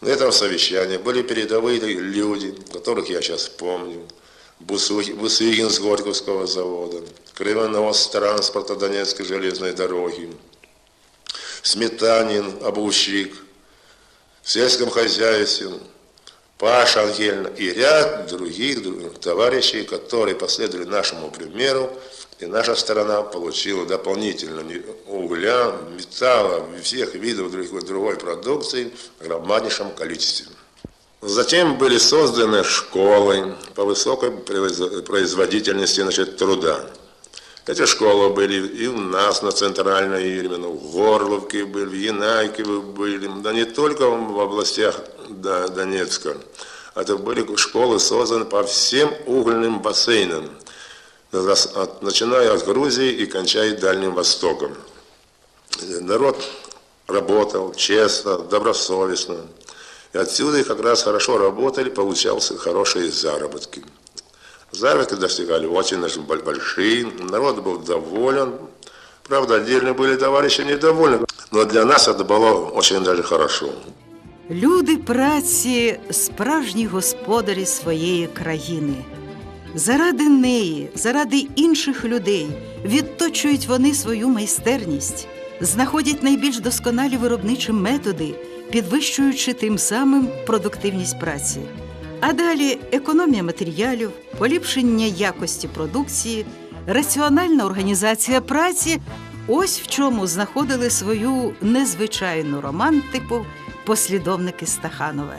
На этом совещании были передовые люди, которых я сейчас помню. Бусыгин с Горьковского завода, Кривонос транспорта Донецкой железной дороги, Сметанин, обувщик, в сельском хозяйстве, Паша Ангельна и ряд других товарищей, которые последовали нашему примеру, и наша сторона получила дополнительно угля, металла, всех видов другой, другой продукции в громаднейшем количестве. Затем были созданы школы по высокой производительности значит, труда. Эти школы были и у нас на Центральной Ирмину, в Горловке были, в Янайкове были, да не только в областях Донецка. Это были школы созданы по всем угольным бассейнам, начиная от Грузии и кончая Дальним Востоком. Народ работал честно, добросовестно. И отсюда и как раз хорошо работали, получался хорошие заработки. Заработки достигали очень большие, народ был доволен. Правда, отдельно были товарищи недовольны, но для нас это было очень даже хорошо. Люди праці справжні господарі своєї країни. Заради неї, заради інших людей відточують вони свою майстерність, знаходять найбільш досконалі виробничі методи, підвищуючи тим самим продуктивність праці. А далі економія матеріалів, поліпшення якості продукції, раціональна організація праці ось в чому знаходили свою незвичайну романтику послідовники Стаханова.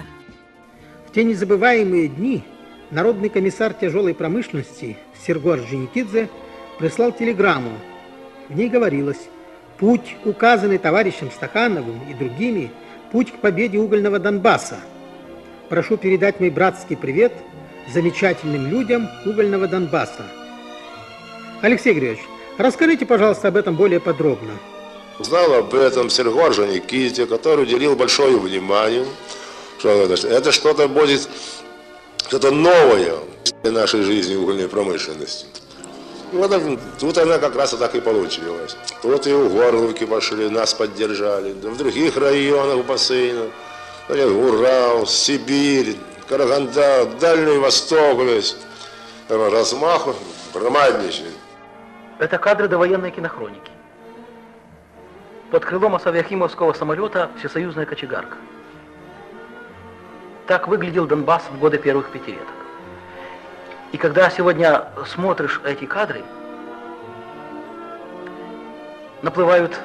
В те незабываемые дни народный комиссар тяжелой промышленности Сергор Женикидзе прислал телеграмму. В ней говорилось, путь, указанный товарищем Стахановым и другими, путь к победе угольного Донбасса. Прошу передать мой братский привет замечательным людям угольного Донбасса. Алексей Григорьевич, расскажите, пожалуйста, об этом более подробно. Знал об этом Сергор Женикидзе, который уделил большое внимание, что это, это что-то будет что-то новое в нашей жизни угольной промышленности. И вот тут она как раз и так и получилась. Тут и у Горловки пошли, нас поддержали, в других районах бассейна. Урал, Сибирь, Караганда, Дальний Восток, весь. Размах громаднейший. Это кадры довоенной кинохроники. Под крылом Асавиахимовского самолета всесоюзная кочегарка. Так выглядел Донбасс в годы первых пятилеток. И когда сегодня смотришь эти кадры, наплывают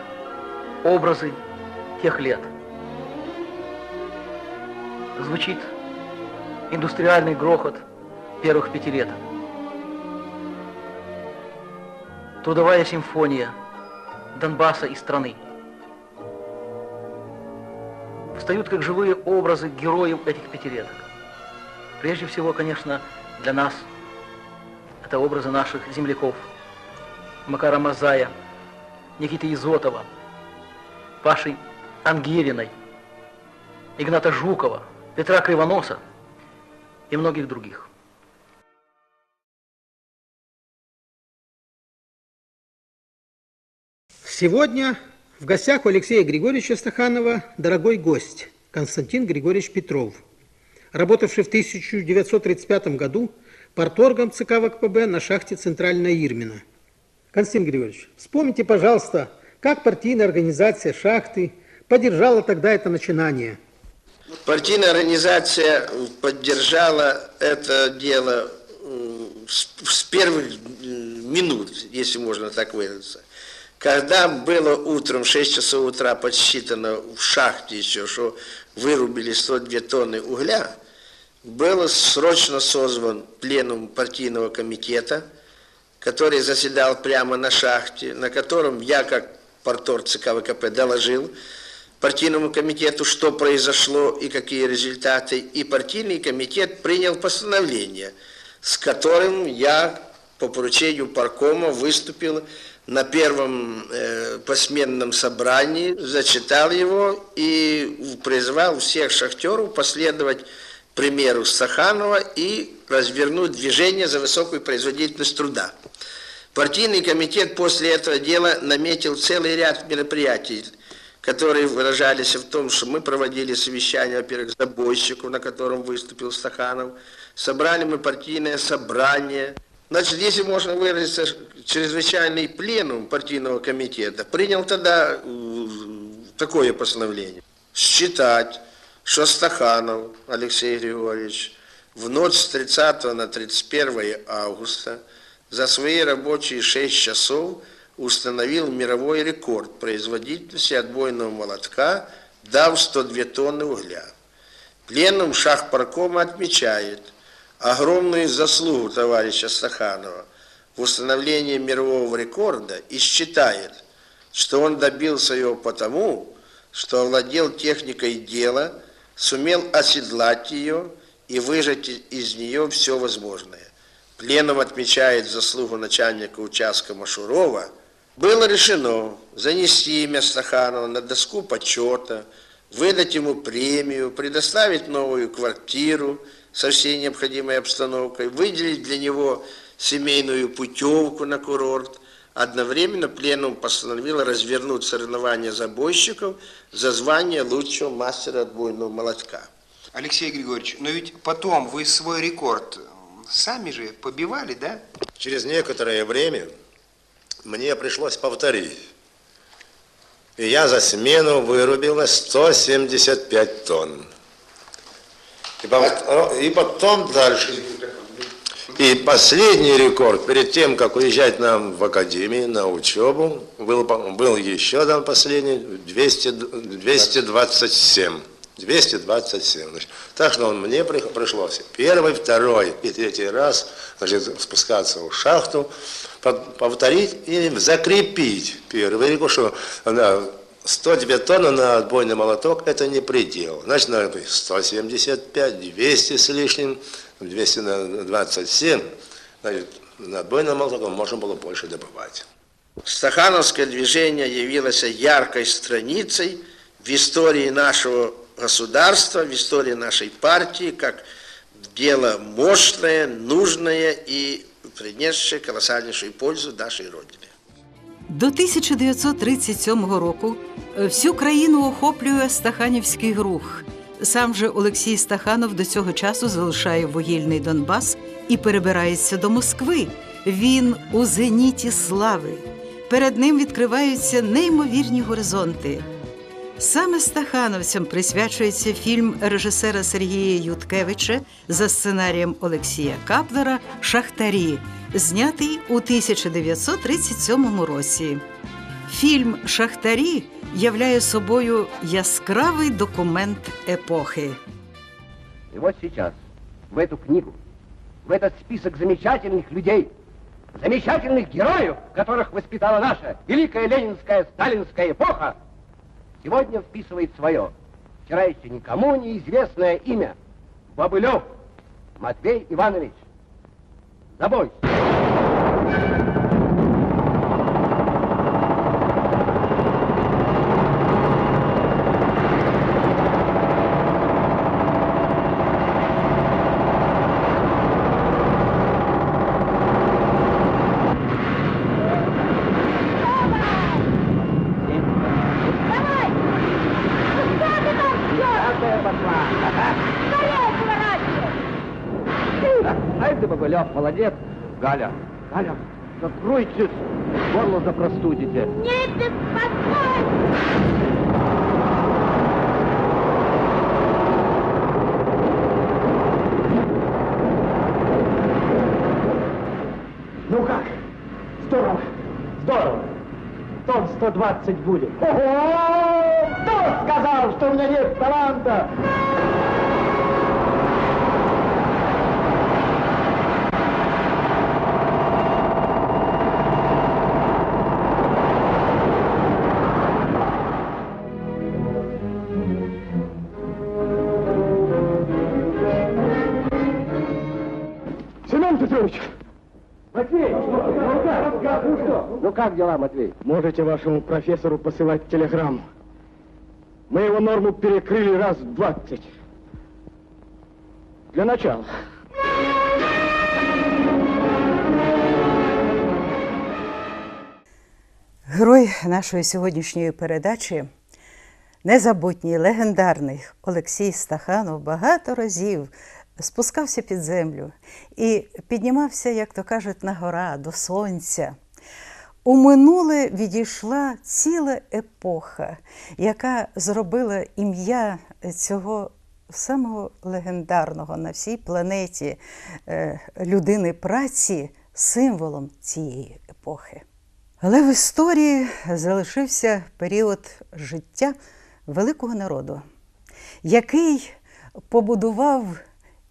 образы тех лет. Звучит индустриальный грохот первых пятилеток. Трудовая симфония Донбасса и страны. Встают как живые образы героев этих пятилеток. Прежде всего, конечно, для нас это образы наших земляков. Макара Мазая, Никиты Изотова, Паши Ангелиной, Игната Жукова, Петра Кривоноса и многих других. Сегодня в гостях у Алексея Григорьевича Стаханова дорогой гость Константин Григорьевич Петров, работавший в 1935 году порторгом ЦК ВКПБ на шахте Центральная Ирмина. Константин Григорьевич, вспомните, пожалуйста, как партийная организация шахты поддержала тогда это начинание? Партийная организация поддержала это дело с первых минут, если можно так выразиться. Когда было утром, в 6 часов утра подсчитано в шахте еще, что вырубили 102 тонны угля, был срочно созван пленум партийного комитета, который заседал прямо на шахте, на котором я, как портор ЦК ВКП, доложил партийному комитету, что произошло и какие результаты. И партийный комитет принял постановление, с которым я по поручению паркома выступил на первом э, посменном собрании, зачитал его и призвал всех шахтеров последовать примеру Саханова и развернуть движение за высокую производительность труда. Партийный комитет после этого дела наметил целый ряд мероприятий, которые выражались в том, что мы проводили совещание, во-первых, с забойщиком, на котором выступил Стаханов, собрали мы партийное собрание. Значит, если можно выразиться, чрезвычайный пленум партийного комитета принял тогда э, такое постановление. Считать, что Стаханов Алексей Григорьевич в ночь с 30 на 31 августа за свои рабочие 6 часов установил мировой рекорд производительности отбойного молотка, дав 102 тонны угля. Пленум Шахпаркома отмечает огромную заслугу товарища Стаханова в установлении мирового рекорда и считает, что он добился его потому, что овладел техникой дела, сумел оседлать ее и выжать из нее все возможное. Пленум отмечает заслугу начальника участка Машурова. Было решено занести имя Стаханова на доску почета, выдать ему премию, предоставить новую квартиру со всей необходимой обстановкой, выделить для него семейную путевку на курорт. Одновременно пленум постановил развернуть соревнования забойщиков за звание лучшего мастера отбойного молотка. Алексей Григорьевич, но ведь потом вы свой рекорд сами же побивали, да? Через некоторое время мне пришлось повторить. И я за смену вырубил на 175 тонн. И, пов- и потом дальше. И последний рекорд, перед тем, как уезжать нам в академию на учебу, был, был еще там последний, 200, 227. 227. Значит, так что он мне при- пришлось первый, второй и третий раз значит, спускаться в шахту, по- повторить и закрепить первый рекорд, что да, 102 тонны на отбойный молоток – это не предел. Значит, надо быть 175, 200 с лишним, 227. Значит, на отбойном молотоком можно было больше добывать. Стахановское движение явилось яркой страницей в истории нашего государства, в истории нашей партии, как дело мощное, нужное и принесшее колоссальнейшую пользу нашей Родине. До 1937 року всю країну охоплює Стаханівський рух. Сам же Олексій Стаханов до цього часу залишає вугільний Донбас і перебирається до Москви. Він у зеніті слави. Перед ним відкриваються неймовірні горизонти. Саме стахановцям присвячується фільм режисера Сергія Юткевича за сценарієм Олексія Каплера Шахтарі, знятий у 1937 році. Фільм Шахтарі являє собою яскравий документ епохи. И вот сейчас, в эту книгу, в этот список замечательных людей, замечательных героев, которых воспитала наша великая ленинская сталинская эпоха, сегодня вписывает свое, вчера еще никому неизвестное имя. Бобылев Матвей Иванович. Забой. Давай! Ты, Бобылев, молодец. Галя, Галя, закройтесь, горло запростудите. Нет, постой! Ну как? Здорово. Здорово. Тон 120 будет. Ого! Кто сказал, что у меня нет таланта? Ну что? Ну как дела, Матвей? Можете вашему профессору посылать телеграмму. Мы его норму перекрыли раз в 20. Для начала. Герой нашої сьогоднішньої передачі Незабутній, легендарний Олексій Стаханов багато разів спускався під землю і піднімався, як то кажуть, на гора до сонця. У минуле відійшла ціла епоха, яка зробила ім'я цього самого легендарного на всій планеті е, людини праці символом цієї епохи. Але в історії залишився період життя великого народу, який побудував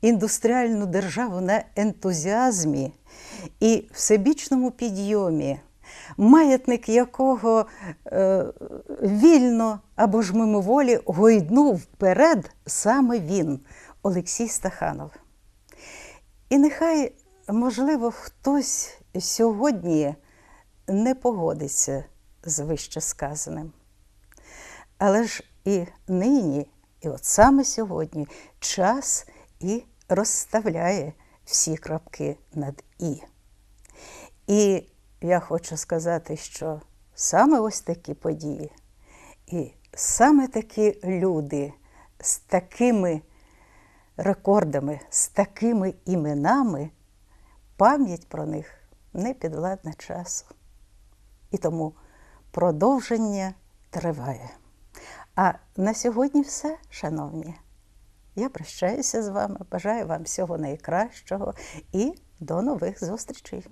індустріальну державу на ентузіазмі і всебічному підйомі, маятник якого е, вільно або ж мимоволі гойднув вперед саме він, Олексій Стаханов. І нехай, можливо, хтось сьогодні не погодиться з вище сказаним. Але ж і нині, і от саме сьогодні, час і розставляє всі крапки над І. І я хочу сказати, що саме ось такі події, і саме такі люди з такими рекордами, з такими іменами, пам'ять про них не підвладна часу. І тому продовження триває. А на сьогодні все, шановні. Я прощаюся з вами, бажаю вам всього найкращого і до нових зустрічей.